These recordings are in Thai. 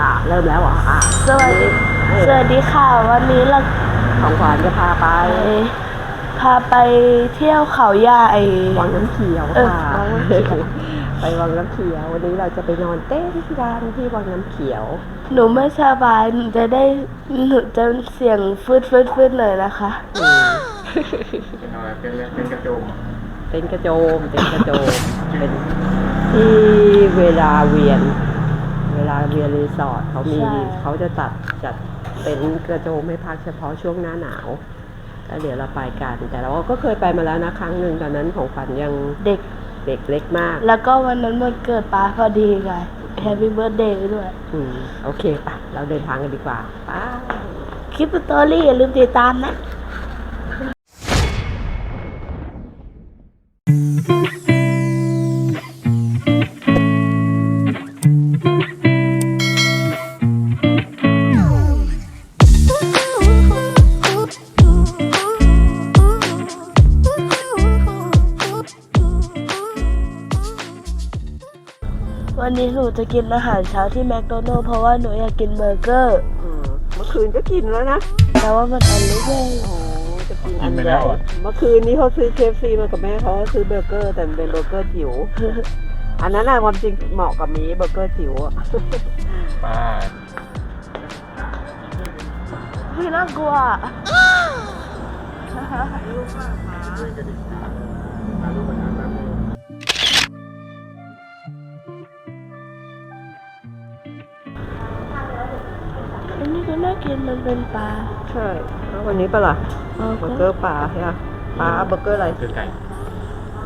อะเริ่มแล้วเหรออะสวัสดีเออสวัสดีค่ะ วันนี้เราของขวัญจะพาไปไปพาไปเที่ยวเขาใหญ่วังน้ำเขียวเออค่ะ วังน้ำเขียว ไปวังน้ำเขียว วันนี้เราจะไปนอนเต้นกันที่วังน้ำเขียว หนูไม่สบายหนูจะได้หนูจะเสียงฟืดฟืดฟืดหน่อยนะคะอืมเป็นอะไรเป็นเรื่องเป็นกระโจมเต้นกระโจมเต้นกระโจมเป็นที่เวลาเวียน เวลาเวียนรีสอร์ทเขามีใช่ เขาจะตัดจัดเป็นกระโจมให้พักเฉพาะช่วงหน้าหนาวแล้วเดี๋ยวเราไปกัน แต่เราก็เคยไปมาแล้วนะครั้งหนึ่งตอนนั้นของฝันยังเด็ก เด็กเล็กมากแล้วก็วันนั้นมันเกิดป้าพอดีไงแฮปปี้เบิร์ดเดย์ด้วย อืมโอเคปะเราเดินทางกันดีกว่าไป้า คลิปสตอรี่อย่าลืมติดตามนะ นนี้หนูจะกินอาหารเช้าที่แมคโดนัลด์เพราะว่าหนูอยากกินเบอร์เกอร์ อืมเมื่อคืนก็กินแล้วนะแต่ว่ามันอันเล็กเลยโอ้จะกินกิอันนไปใหแล้ญ่วอะเมื่อคืนนี้เขาซื้อเคฟซีมากับแม่เขาก็ซื้อเบอร์เกอร์แต่มันเป็นเบอร์เกอร์จิ๋วอันนั้นน่ะความจริงเหมาะกับหมีเบอร์เกอร์จิ๋วอะป้าเฮ้ยน่ากลัว นนี้ก็น่ากินมันเป็นปลา ใช่แล้ววันนี้ปะล่ะเอาเบอก็ร์เกอร์ปลาใช่ไหมปลาเบอร์เกอร์อะไรคือไก่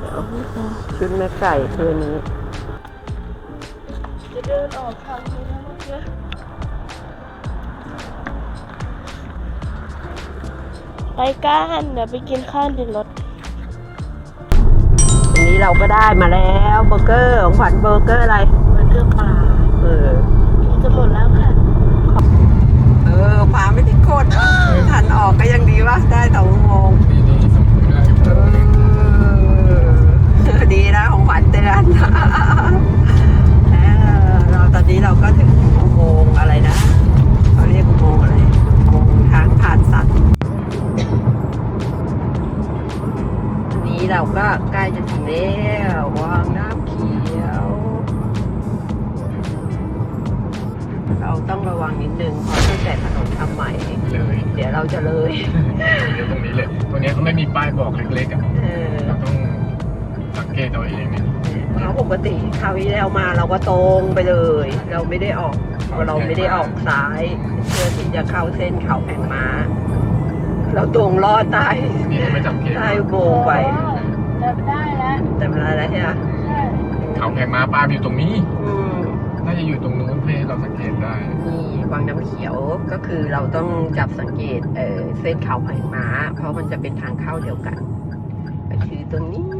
เดี๋ยวชุดแม่ไก่คืนนี้ จะเดินออกทางนี้นะเมื่อกี้ไปกันเดี๋ยวไปกินข้าวในรถวันนี้เราก็ได้มาแล้วเบอร์เกอร์ของขวัญเบอร์เกอร์อะไร เบอร์เกอร์ปลา เออจะหมดแล้วค่ะเออฟ้าไม่ติดกดทันออกก็ยังดีว่าได้สองโมงนี่นี่ส่งถึงได้เออดีนะของขวัญเตือนเออเราตอนนี้เราก็ถึงอุโมงค์ คราวที่แล้วมาเราก็ตรงไปเลย เราไม่ได้ออกเราไม่ได้ออกซ้ายเพื่อที่จะเข้าเส้นเขาแผงม้า เราตรงลอดใต้นี่ไม่สังเกตใต้อุโมงค์ไปจำได้แล้วแต่เวลาแล้วใช่ไหมใช่เขาแพงม้าป้าอยู่ตรงนี้อืมน่าจะอยู่ตรงนู้นเพื่อให้เราสังเกตได้นี่วังน้ำเขียวก็คือเราต้องจับสังเกตเออเส้นเขาแผงม้า เพราะมันจะเป็นทางเข้าเดียวกันก็คือตรงนี้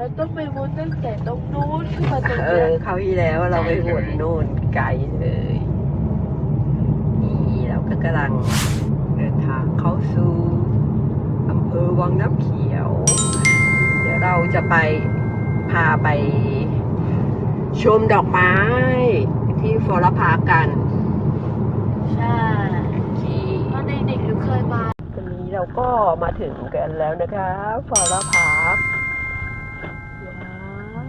เลยแล้วต้องไปวุ้นตั้งแต่ตรงนู้นขึ้นมาตรงเอนี้อคราวที่แล้วเราไปวนโน่นไกลเลย นี่เราก็กำลังเดินทางเข้าสู่อำเภอวังน้ำเขียว เดี๋ยวเราจะไปพาไปชมดอกไม้ที่ฟลอราพาร์คกัน ใช่ที่ตอนเด็กๆหนูเคยมา วันนี้เราก็มาถึงกันแล้วนะคะฟลอราพาร์คว้าว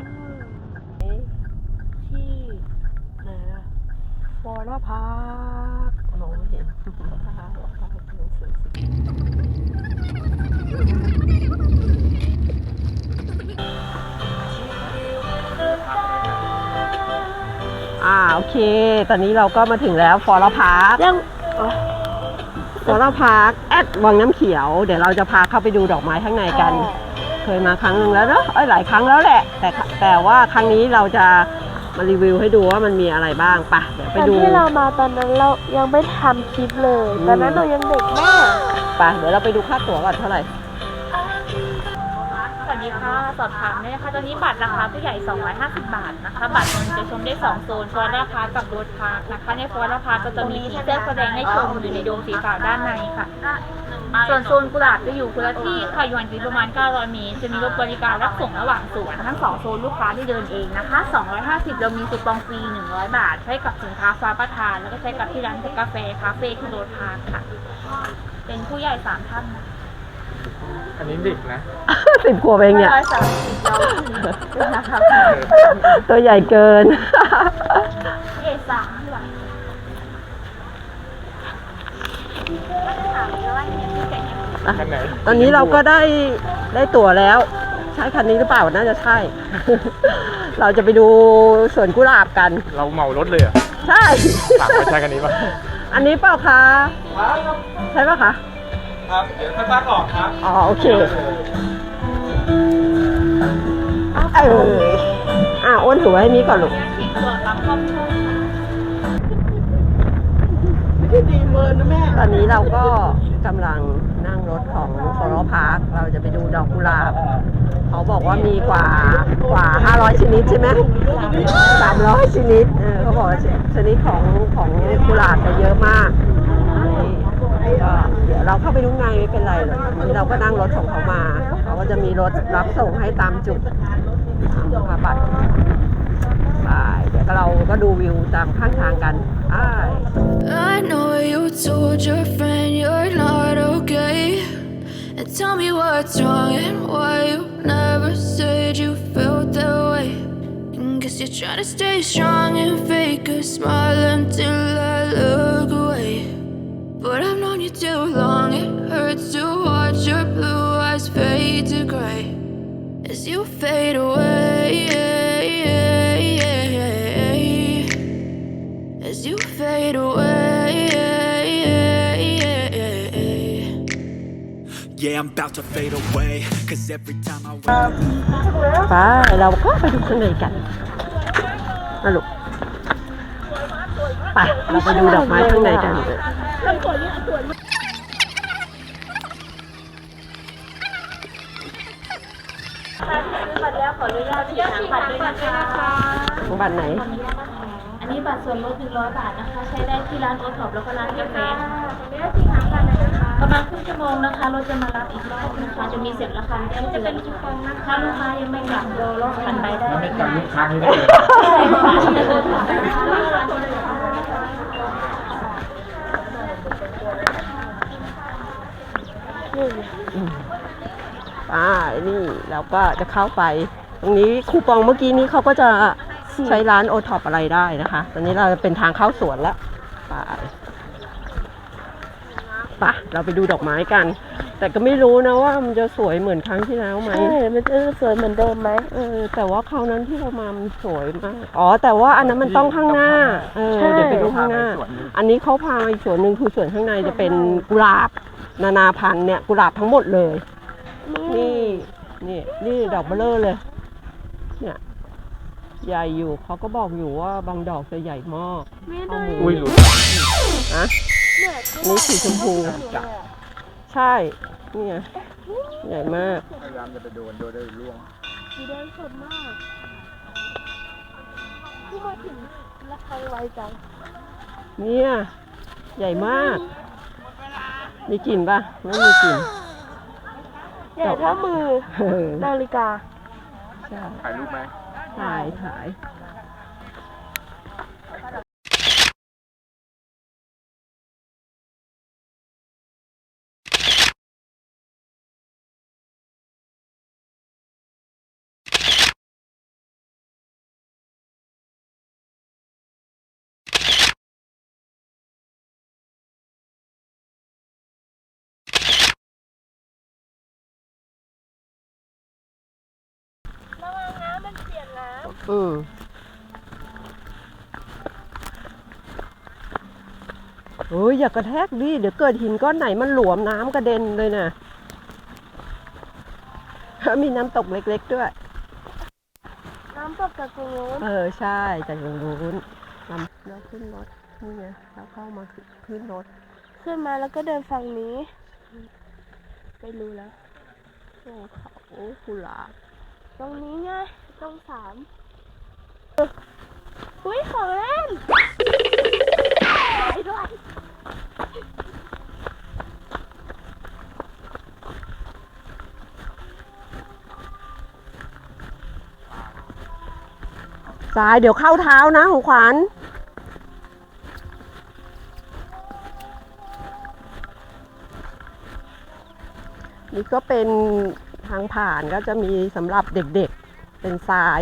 ที่ไหนอะ ฟลอ ราพาร์คมองไม่เห็นภาพภาพหนังสือสิอ่าโอเค ตอนนี้เราก็มาถึงแล้วฟอร์พาร์คยังอ๋อฟอร์พาร์คแอดวังน้ำเขียว เดี๋ยวเราจะพาเข้าไปดูดอกไม้ข้างในกัน เคยมาครั้งหนึ่งแล้วเนอะเอ้ยหลายครั้งแล้วแหละ แต่แต่ว่าครั้งนี้เราจะ มารีวิวให้ดูว่ามันมีอะไรบ้างไปะเดี๋ยวไปตอนดูที่เรามาตอนนั้นเรายังไม่ทำคลิปเลย ตอนนั้นเรายังเด็กมากไปเดี๋ยวเราไปดูค่าตั๋วก่อนเท่าไหร่สดีค่ะ สอบถามได้นะคะตอนนี้บัตรราคาผู้ใหญ่ 250 บาทนะคะ บัตรมันจะชมได้ 2 โซนฟอร์ราพาร์คกับโรดพาร์คนะคะ ในฟอร์ราพาร์คก็จะมีที่แสดงให้ชมอยู่ในโดมสีขาวด้านในค่ะ ส่วนโซนกุหลาบจะอยู่คนละที่ค่ะอยู่ห่างจากประมาณ 900 เมตร จะมีรถบริการรับส่งระหว่างสวนทั้งสองโซนลูกค้าที่เดินเองนะคะ 250 เรามีคูปองฟรี 100 บาท ใช้กับสินค้าฟ้าประทาน แล้วก็ใช้กับที่ร้านกาแฟคาเฟ่ที่โรดพาร์คค่ะ เป็นผู้ใหญ่สามท่าน อันนี้เด็กนะ สิบขวบเองเนี่ยร้อยสามสิบเราเป็นนะคะตัวใหญ่เกิน เอสามดีกว่าถามเลยว่าเนี่ยพี่ไก่เนี่ยคันไหนตอนนี้เราก็ได้ได้ตั๋วแล้ว ใช่คันนี้หรือเปล่าน่าจะใช่ เราจะไปดูสวนกุหลาบกัน เราเหมารถเลยเหรอะใช่ ถามว่าใช่คันนี้ป่ะ อันนี้เปล่าคะ ใช่ป่ะคะ ครับ เดี๋ยวถ้าตั้งออกครับ อ๋อโอเคเอออะอ้นถือไว้ให้นี้ก่อนลูกฉีดตัวปั๊มครอบครัวตอนนี้เราก็กำลังนั่งรถของฟลอพาร์คเราจะไปดูดอกกุหลาบ เขาบอกว่ามีกว่ากว่า 500 ชนิดใช่ไหม300 ชนิดเออเขาบอกว่าชนิดของของกุหลาบจะเยอะมากนี่ก็ เราเข้าไปดูไงไม่เป็นไรหรอกวันนี้เราก็นั่งรถของเขามา เขาก็จะมีรถรับส่งให้ตามจุดพาบัตรไปเดี๋ยวเราก็ดูวิวตามข้างทางกันไป I know you told your friend you're not okay. And tell me what's wrong and why you never said you felt that way. And guess you're trying to stay strong and fake a smile until I look away. too long, it hurts to watch your blue eyes fade to gray as you fade away. As you fade away. Yeah, I'm about to fade away. Cause every time I wake ไปเราก็ไปดูข้างในกันมาลูกไปเราไปดูดอกไม้ข้างในกัน บัตรแล้วขออนุญาตฉีดหางบัตรด้วยนะคะของบัตรไหน อันนี้บัตรส่วนลด100 บาทนะคะ ใช้ได้ที่ร้านโอท็อปแล้วก็ร้านกาแฟประมาณครึ่งชั่วโมงนะคะรถจะมารับอีกรอบนะคะจะมีเสร็จราคาแจ้งเตือนนะคะถ้าลูกค้ายังไม่กลับรอรอบถัดไปได้ไม่จำลูกค้านี้ได้ เลยใช่ค่ะที่โอท็อปนะคะไปนี่เราก็จะเข้าไป ตรงนี้คูปองเมื่อกี้นี้เขาก็จะใช้ร้านโอท็อปอะไรได้นะคะ ตอนนี้เราเป็นทางเข้าสวนแล้วไปไปเราไปดูดอกไม้กัน แต่ก็ไม่รู้นะว่ามันจะสวยเหมือนครั้งที่แล้วไหมใช่มันจะสวยเหมือนเดิมไหมเออแต่ว่าคราวนั้นที่เรามามันสวยมาก อ๋อ แต่ว่าอันนั้นมันต้องข้างหน้า เออใช่เดี๋ยวไปดูข้างหน้า อันนี้เขาพามาอีกส่วนหนึ่งคือส่วนข้างในจะเป็นกุหลาบ นานาพันธุ์เนี่ยกุหลาบทั้งหมดเลย นี่นี่นี่ดอกเบลเลอร์เลย เนี่ย ใหญ่อยู่เขาก็บอกอยู่ว่าบางดอกจะใหญ่มากข้อมูลอุ้ยหลุดนะนี่สีชมพู ใช่ นี่ไงใหญ่มาก พยายามจะไปโดนโดนได้ร่วงสีแดงสดมากที่มาถึงราคาไวจังเนี่ย ใหญ่มาก มีกลิ่นปะไม่มีกลิ่น ใหญ่เท่ามือ เออนาฬิกา ใช่ถ่ายรูปไหม ถ่ายถ่าย อืมโอ้ยอย่ากระแทกดิเดี๋ยวเกิดหินก้อนไหนมันหลวมน้ำกระเด็นเลยนะมีน้ำตกเล็กๆด้วย น้ำตกจากตรงโน้นเออใช่จากตรงนู้นนำเราขึ้นรถนี่ไงเราเข้ามาขึ้นรถ ขึ้นมาแล้วก็เดินฝั่งนี้ไม่รู้แล้วโอ้เขาโอ้กุหลาบตรงนี้ไงตรงสาม อุ้ยของเล่นไปด้วยสายเดี๋ยวเข้าเท้านะของขวัญนี่ก็เป็นทางผ่านก็จะมีสำหรับเด็กๆ เป็นทราย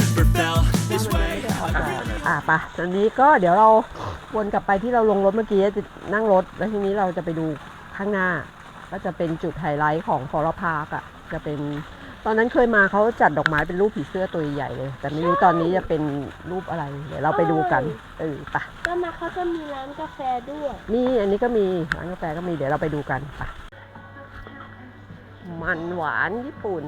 อะไปะตอนนี้ก็เดี๋ยวเราวนกลับไปที่เราลงรถเมื่อกี้จะนั่งรถ แล้วทีนี้เราจะไปดูข้างหน้า ก็จะเป็นจุดไฮไลท์ของฟอร์พาร์คอะ จะเป็น ตอนนั้นเคยมาเขาจัดดอกไม้เป็นรูปผีเสื้อตัวใหญ่เลย แต่ไม่รู้ตอนนี้จะเป็นรูปอะไร เดี๋ยวเราไปดูกัน เออไปะก็มาเขาจะมีร้านกาแฟด้วย นี่อันนี้ก็มีร้านกาแฟก็มี เดี๋ยวเราไปดูกันไปะมันหวานญี่ปุ่น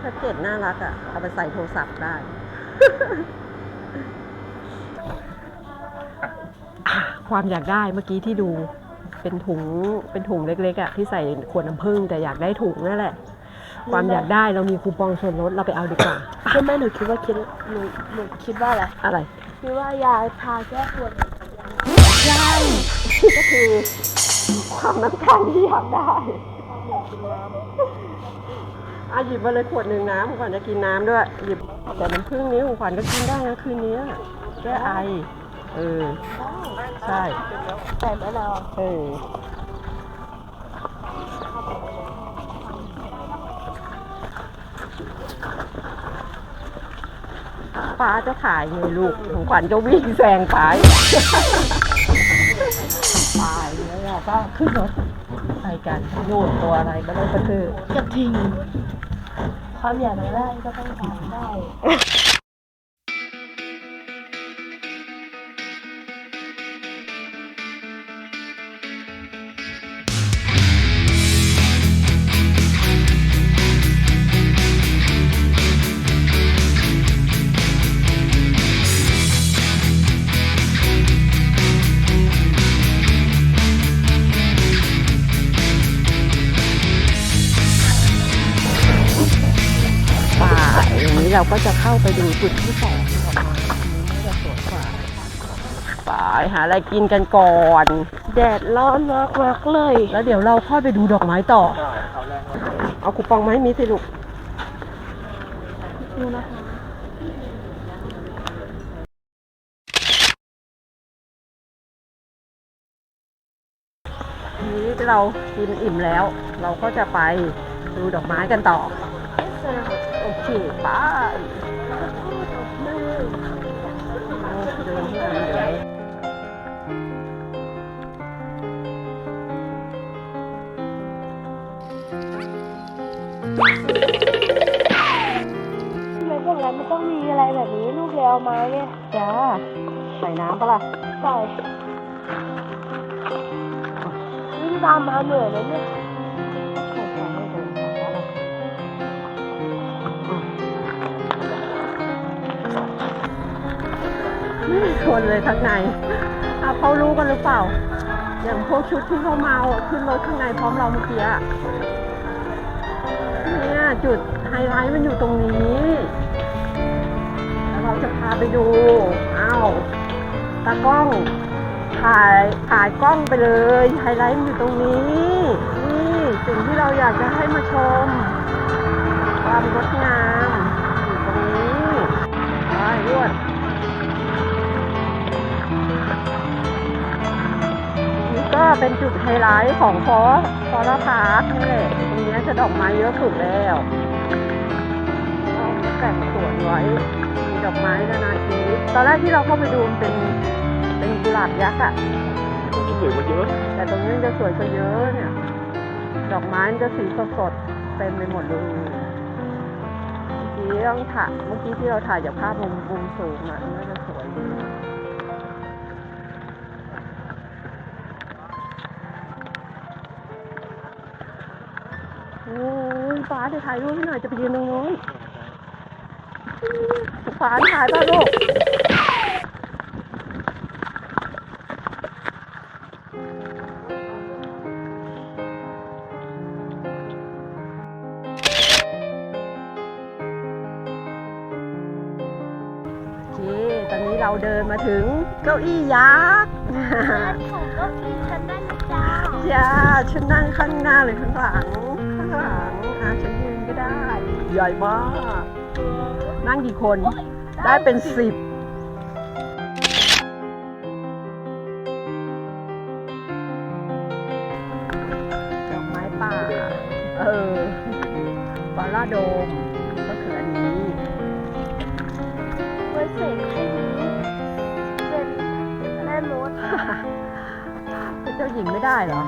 แพ็กเกจน่ารักอะ เอาไปใส่โทรศัพท์ได้ ความอยากได้เมื่อกี้ที่ดู เป็นถุง เป็นถุงเล็กๆอะที่ใส่ขวดน้ำผึ้งแต่อยากได้ถุงนั่นแหละ ความอยากได้เรามีคูปองส่วนลดเราไปเอาดีกว่าใช่ไหมหนูคิดว่าคิดหนูหนูคิดว่าอะไร อะไร คิดว่ายาทาแก้ปวดใช่ก็คือความต้องการที่อยากได้ อาหยิบมาเลยขวดหนึ่งน้ำของขวัญจะกินน้ำด้วย หยิบแต่น้ำผึ้งนี้ของขวัญก็กินได้นะคืนนี้แก้ไอ เออ ใช่ใส่มะนาวเออป้าจะขายไงลูกของขวัญจะวิ่งแซงไปไปแล้วเราก็ขึ้นรถ กันโยนตัวอะไรก็ได้ก็คือกระทิงความอยากได้ก็ต้องทำได้ เราก็จะเข้าไปดูจุดที่สองของมันอันนี้จะสวยกว่าไปหาอะไรกินกันก่อน แดดร้อนมากมากเลย แล้วเดี๋ยวเราค่อยไปดูดอกไม้ต่อ เอาคูปองมาให้มิสิลูกดูนะคะนี้เรากินอิ่มแล้ว เราก็จะไปดูดอกไม้กันต่อ โอเคไปเดินที่ไหนทำไมพวกนั้นมันต้องมีอะไรแบบนี้ลูกเดียวมาเนี่ยจ้าใส่น้ำปะล่ะใส่วิ่งตามมาเหนื่อยเลยเนี่ย คนเลยข้างในอะเขารู้กันหรือเปล่า อย่างพวกชุดที่เขาเมาขึ้นรถข้างในพร้อมเราเมื่อกี้เนี่ยจุดไฮไลท์มันอยู่ตรงนี้เราจะพาไปดูอ้าวตากล้องถ่ายถ่ายกล้องไปเลยไฮไลท์มันอยู่ตรงนี้ นี่สิ่งที่เราอยากจะให้มาชม ความงดงามอยู่ตรงนี้ไปรวด เป็นจุดไฮไลท์ของฟอสฟอสพาร์คนี่แหละตรงเนี้ยจะดอกไม้เยอะสุดแล้วเราแต่งสวนไว้มีดอกไม้นานาชนิดตอนแรกที่เราเข้าไปดูมันเป็นเป็นกุหลาบยักษ์อะสวยมาเยอะ แต่ตรงนี้มันจะสวยกว่าเยอะเนี่ย ดอกไม้มันจะสีสดๆเต็มไปหมดเลยเมื่อกี้ต้องถ่ายเมื่อกี้ที่เราถ่ายจากภาพมุมมุมสูงอะมันก็จะสวยดี ฟ้าเดี๋ยวถ่ายรูปให้หน่อยจะไปยืนตรงนู้นฟ้าถ่ายป่ะลูกโอเคตอนนี้เราเดินมาถึงเก้าอี้ยักษ์ผมก็มีฉันได้นะจ๊ะจ้าฉันนั่งข้างหน้าหรือข้างหลังข้างหลัง ใหญ่มาก นั่งกี่คน ได้เป็นสิบดอกไม้ป่า เออฟาราโดม ก็คืออันนี้ไว้เสกให้นี้เป็นแม่มดเป็นเจ้าหญิงไม่ได้เหรอ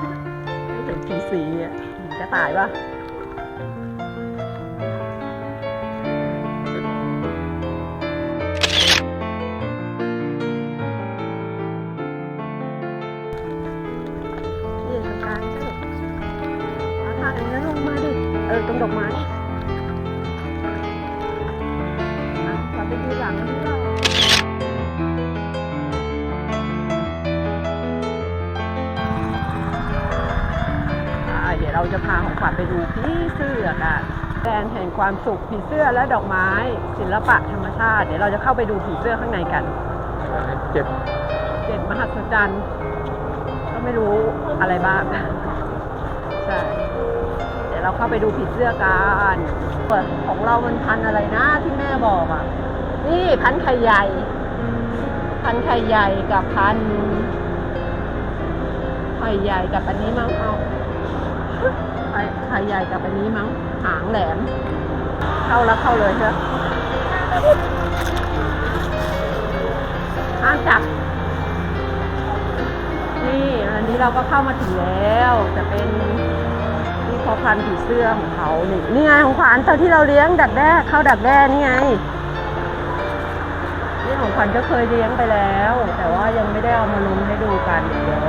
ไม่เห็นผีสีอะหญิงจะตายปะ ของขวัญไปดูผีเสื้อกันแดนแห่งความสุขผีเสื้อและดอกไม้ ศิลปะธรรมชาติ เดี๋ยวเราจะเข้าไปดูผีเสื้อข้างในกัน เจ็บเจ็ดมหัศจรรย์ก็ไม่รู้อะไรบ้างใช่เดี๋ยวเราเข้าไปดูผีเสื้อกันของเรามันพันธุ์อะไรนะที่แม่บอกอะ นี่พันธุ์ไข่ใหญ่พันธุ์ไข่ใหญ่กับพันธุ์ไข่ใหญ่กับอันนี้มั้งเอา ไข่ไข่ใหญ่กับอันนี้มั้ง หางแหลม เข้าแล้วเข้าเลยใช่ไหมห้ามจับ นี่อันนี้เราก็เข้ามาถึงแล้ว จะเป็นที่พอพันผีเสื้อของเขานี่นี่ไงของขวัญตอนที่เราเลี้ยงดักแด้เข้าดักแด้นี่ไงนี่ของขวัญก็เคยเลี้ยงไปแล้ว แต่ว่ายังไม่ได้เอามาลงให้ดูกันเดี๋ยว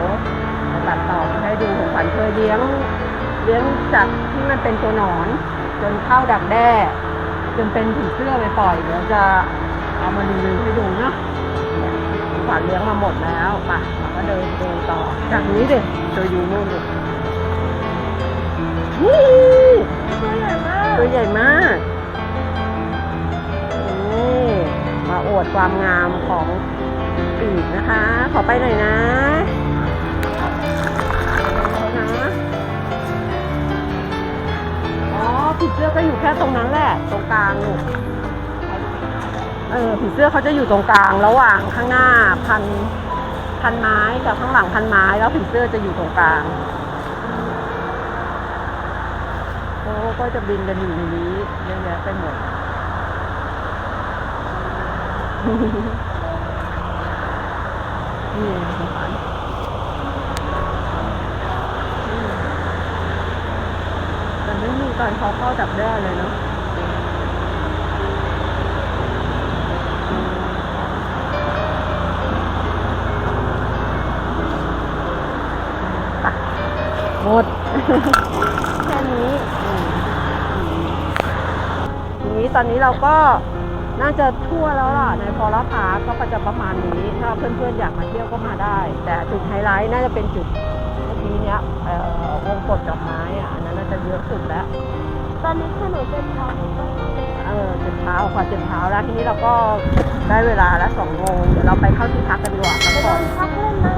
ตัดต่อให้ดูของขวัญเคยเลี้ยง เลี้ยงจากที่มันเป็นตัวหนอน จนเข้าดักแด้ จนเป็นผีเสื้อไปปล่อยเดี๋ยวจะเอามารีวิวให้ดูเนาะขวัญเลี้ยงมาหมดแล้วไป่ะเราก็เดินดูต่อ จากนี้ดิเธออยู่นู่นดินี่ตัวใหญ่มากตัวใหญ่มากนี่มาอวดความงามของปีกนะคะ ขอไปหน่อยนะ ผีเสื้อก็อยู่แค่ตรงนั้นแหละ ตรงกลางลูกเออผีเสื้อเขาจะอยู่ตรงกลาง ระหว่างข้างหน้าพันพันไม้กับข้างหลังพันไม้ แล้วผีเสื้อจะอยู่ตรงกลางโอ้ก็จะบินกันอยู่ในนี้เยอะแยะไปหมด นี่สงสารอืมแต่ไม่มีการเขาเข้าจับได้เลยเนาะหมดแค่นี้อืมทีนี้ตอนนี้เราก็น่าจะทั่วแล้วล่ะในฟอร์พาร์คก็จะประมาณนี้ ถ้าเพื่อนๆอยากมาเที่ยวก็มาได้ แต่จุดไฮไลท์น่าจะเป็นจุดเมื่อกี้เนี้ยเอ่อวงกดดอกไม้อะอันนั้นน่าจะเยอะสุดแล้ว ตอนนี้ขนมเป็นทาเออเจ็ดเท้ากว่าเจ็ดเท้าแล้วทีนี้เราก็ได้เวลาแล้วสองโมงเดี๋ยวเราไปเข้าที่พักกันดีกว่าครับ